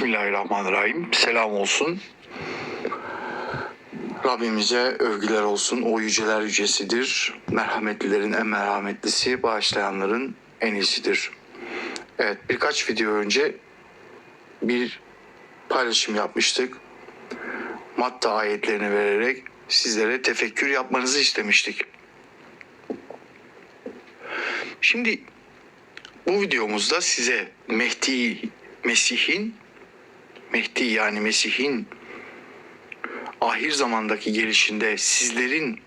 Bismillahirrahmanirrahim. Selam olsun. Rabbimize övgüler olsun. O yüceler yücesidir. Merhametlilerin en merhametlisi, bağışlayanların en iyisidir. Evet, birkaç video önce bir paylaşım yapmıştık. Matta ayetlerini vererek sizlere tefekkür yapmanızı istemiştik. Şimdi bu videomuzda size Mehdi, Mesih'in Mehdi yani Mesih'in ahir zamandaki gelişinde sizlerin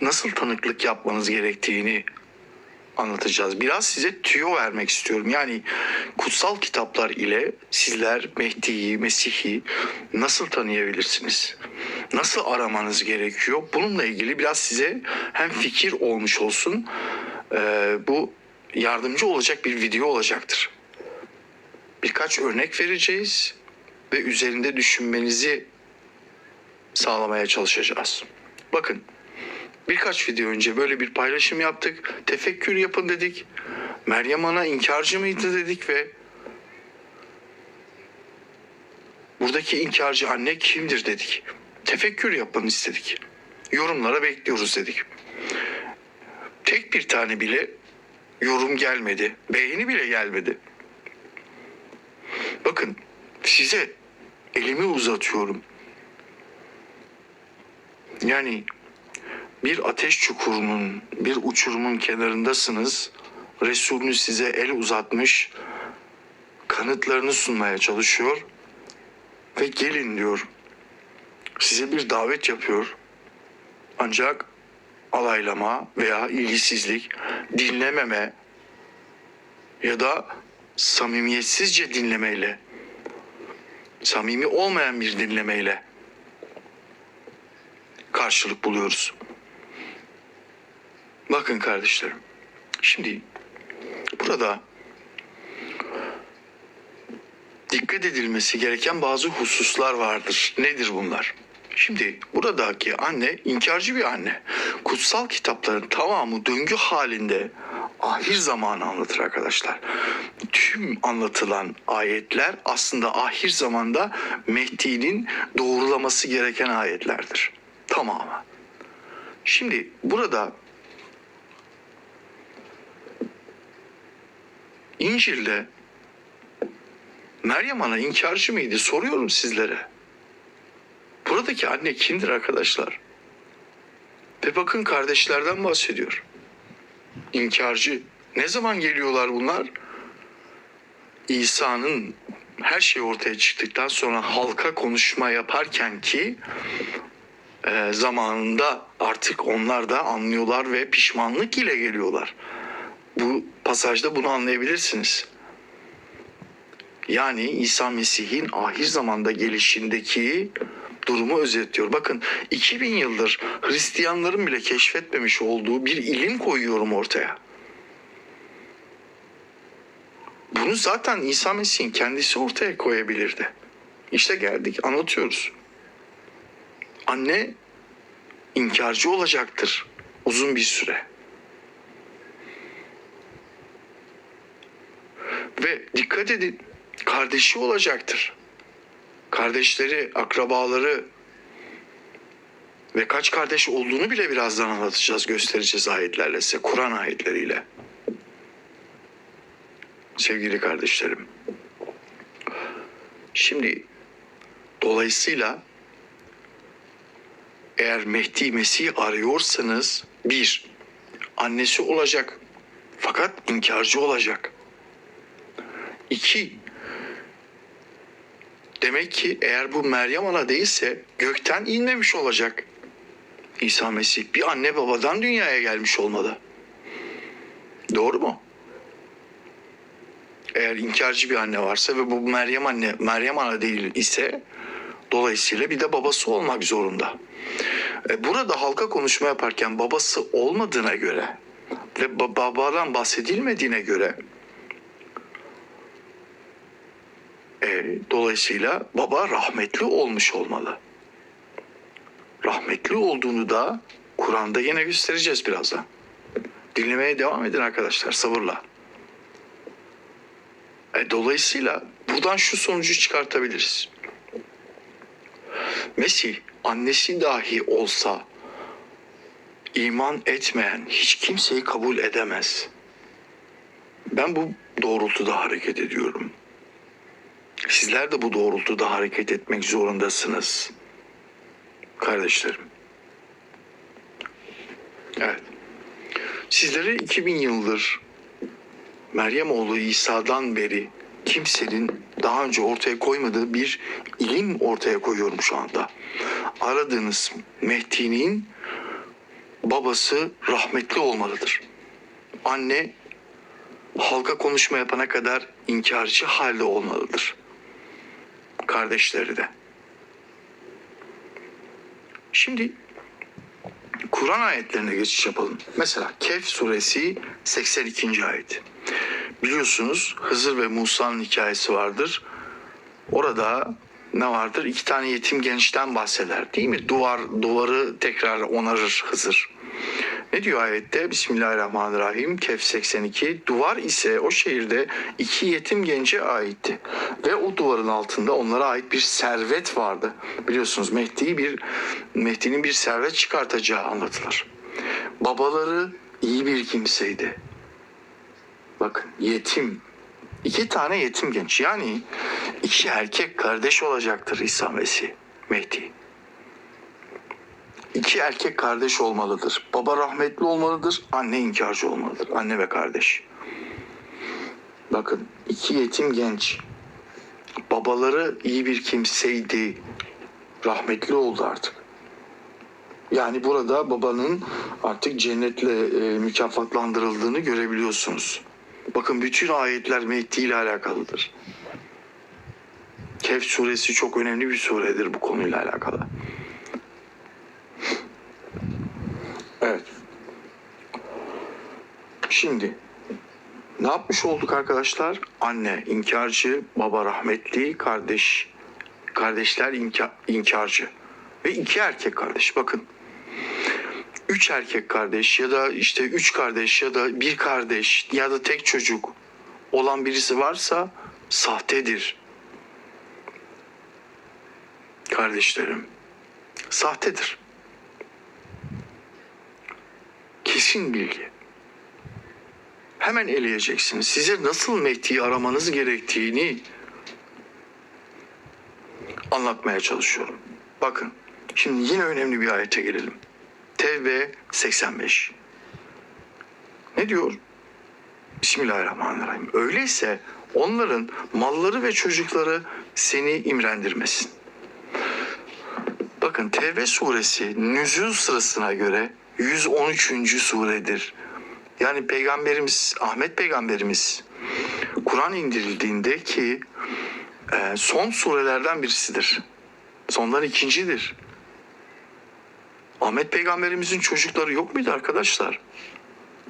nasıl tanıklık yapmanız gerektiğini anlatacağız. Biraz size tüyo vermek istiyorum. Yani kutsal kitaplar ile sizler Mehdi'yi, Mesih'i nasıl tanıyabilirsiniz? Nasıl aramanız gerekiyor? Bununla ilgili biraz size hem fikir olmuş olsun. Ee, bu yardımcı olacak bir video olacaktır. Birkaç örnek vereceğiz ve üzerinde düşünmenizi sağlamaya çalışacağız. Bakın birkaç video önce böyle bir paylaşım yaptık. Tefekkür yapın dedik. Meryem Ana inkarcı mıydı dedik ve buradaki inkarcı anne kimdir dedik. Tefekkür yapın istedik. Yorumlara bekliyoruz dedik. Tek bir tane bile yorum gelmedi. Beğeni bile gelmedi. Bakın size elimi uzatıyorum. Yani bir ateş çukurunun, bir uçurumun kenarındasınız. Resulünüz size el uzatmış, kanıtlarını sunmaya çalışıyor ve gelin diyor. Size bir davet yapıyor. Ancak alaylama veya ilgisizlik, dinlememe ya da samimiyetsizce dinlemeyle, samimi olmayan bir dinlemeyle karşılık buluyoruz. Bakın kardeşlerim, şimdi burada dikkat edilmesi gereken bazı hususlar vardır. Nedir bunlar? Şimdi buradaki anne inkarcı bir anne. Kutsal kitapların tamamı döngü halinde ahir zamanı anlatır arkadaşlar. Tüm anlatılan ayetler aslında ahir zamanda Mehdi'nin doğrulaması gereken ayetlerdir. Tamamı. Şimdi burada İncil'de Meryem Ana inkarcı mıydı? Soruyorum sizlere. Buradaki anne kimdir arkadaşlar? Ve bakın kardeşlerden bahsediyor. İnkarcı. Ne zaman geliyorlar bunlar? İsa'nın her şey ortaya çıktıktan sonra halka konuşma yaparken ki e, zamanında artık onlar da anlıyorlar ve pişmanlık ile geliyorlar. Bu pasajda bunu anlayabilirsiniz. Yani İsa Mesih'in ahir zamanda gelişindeki durumu özetliyor. Bakın 2000 yıldır Hristiyanların bile keşfetmemiş olduğu bir ilim koyuyorum ortaya. Bunu zaten İsa Mesih'in kendisi ortaya koyabilirdi. İşte geldik anlatıyoruz. Anne inkarcı olacaktır uzun bir süre. Ve dikkat edin kardeşi olacaktır. Kardeşleri, akrabaları ve kaç kardeş olduğunu bile birazdan anlatacağız, göstereceğiz ayetlerle size, Kur'an ayetleriyle. Sevgili kardeşlerim. Şimdi dolayısıyla eğer Mehdi Mesih arıyorsanız bir, annesi olacak fakat inkarcı olacak. İki, demek ki eğer bu Meryem Ana değilse gökten inmemiş olacak. İsa Mesih bir anne babadan dünyaya gelmiş olmalı. Doğru mu? Eğer inkarcı bir anne varsa ve bu Meryem anne Meryem Ana değil ise dolayısıyla bir de babası olmak zorunda. E, Burada halka konuşma yaparken babası olmadığına göre ve ba- babadan bahsedilmediğine göre e, dolayısıyla baba rahmetli olmuş olmalı. Rahmetli olduğunu da Kur'an'da yine göstereceğiz birazdan. Dinlemeye devam edin arkadaşlar sabırla. E, dolayısıyla bu Buradan şu sonucu çıkartabiliriz. Mesih annesi dahi olsa iman etmeyen hiç kimseyi kabul edemez. Ben bu doğrultuda hareket ediyorum. Sizler de bu doğrultuda hareket etmek zorundasınız. Kardeşlerim. Evet. Sizlere 2000 yıldır Meryem oğlu İsa'dan beri kimsenin daha önce ortaya koymadığı bir ilim ortaya koyuyorum şu anda. Aradığınız Mehdi'nin babası rahmetli olmalıdır. Anne halka konuşma yapana kadar inkarcı halde olmalıdır. Kardeşleri de. Şimdi Kur'an ayetlerine geçiş yapalım. Mesela Kehf suresi 82. ayet. Biliyorsunuz Hızır ve Musa'nın hikayesi vardır. Orada ne vardır? İki tane yetim gençten bahseder değil mi? Duvar duvarı tekrar onarır Hızır. Ne diyor ayette? Bismillahirrahmanirrahim. Kehf 82. Duvar ise o şehirde iki yetim gence aitti. Ve o duvarın altında onlara ait bir servet vardı. Biliyorsunuz Mehdi bir Mehdi'nin bir servet çıkartacağı anlatılır. Babaları iyi bir kimseydi. Bakın yetim. İki tane yetim genç. Yani iki erkek kardeş olacaktır İsa Mesih, Mehdi. İki erkek kardeş olmalıdır. Baba rahmetli olmalıdır, anne inkarcı olmalıdır. Anne ve kardeş. Bakın iki yetim genç. Babaları iyi bir kimseydi. Rahmetli oldu artık. Yani burada babanın artık cennetle e, mükafatlandırıldığını görebiliyorsunuz. Bakın bütün ayetler Mehdi ile alakalıdır. Kehf suresi çok önemli bir suredir bu konuyla alakalı. Evet. Şimdi ne yapmış olduk arkadaşlar? Anne inkarcı, baba rahmetli, kardeş kardeşler inka, inkarcı ve iki erkek kardeş. Bakın üç erkek kardeş ya da işte üç kardeş ya da bir kardeş ya da tek çocuk olan birisi varsa sahtedir. Kardeşlerim sahtedir. Kesin bilgi. Hemen eleyeceksiniz. Size nasıl Mehdi'yi aramanız gerektiğini anlatmaya çalışıyorum. Bakın şimdi yine önemli bir ayete gelelim. Tevbe 85. Ne diyor? Bismillahirrahmanirrahim. Öyleyse onların malları ve çocukları seni imrendirmesin. Bakın Tevbe suresi nüzul sırasına göre 113. suredir. Yani peygamberimiz Ahmet peygamberimiz Kur'an indirildiğinde ki e, son surelerden birisidir. Sondan ikincidir. Ahmet peygamberimizin çocukları yok muydu arkadaşlar?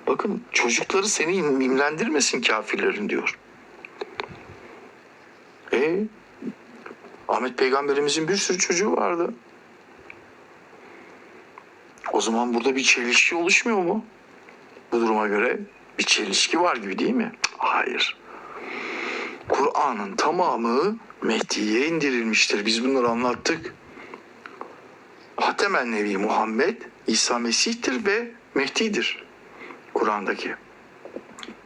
Bakın çocukları seni imlendirmesin kafirlerin diyor. E Ahmet peygamberimizin bir sürü çocuğu vardı. O zaman burada bir çelişki oluşmuyor mu? Bu duruma göre bir çelişki var gibi değil mi? Hayır. Kur'an'ın tamamı Mehdi'ye indirilmiştir. Biz bunları anlattık. Hatemen Nebi Muhammed İsa Mesih'tir ve Mehdi'dir. Kur'an'daki.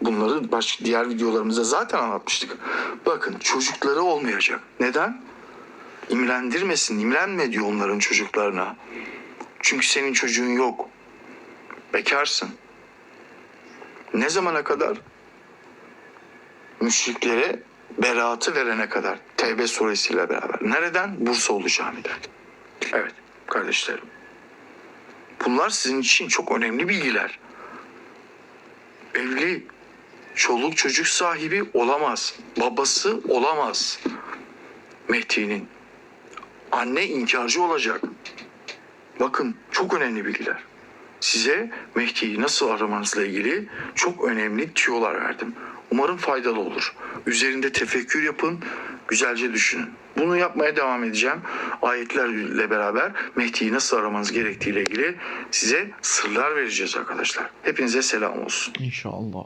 Bunları baş, diğer videolarımızda zaten anlatmıştık. Bakın çocukları olmayacak. Neden? İmrendirmesin, imrenme diyor onların çocuklarına. Çünkü senin çocuğun yok. Bekarsın. Ne zamana kadar? Müşriklere beraatı verene kadar. Tevbe suresiyle beraber. Nereden? Bursaoğlu Cami'den. Evet kardeşlerim. Bunlar sizin için çok önemli bilgiler. Evli, çoluk çocuk sahibi olamaz. Babası olamaz. Mehdi'nin. Anne inkarcı olacak. Bakın çok önemli bilgiler. Size Mehdi'yi nasıl aramanızla ilgili çok önemli tüyolar verdim. Umarım faydalı olur. Üzerinde tefekkür yapın, güzelce düşünün. Bunu yapmaya devam edeceğim. Ayetlerle beraber Mehdi'yi nasıl aramanız gerektiğiyle ilgili size sırlar vereceğiz arkadaşlar. Hepinize selam olsun. İnşallah.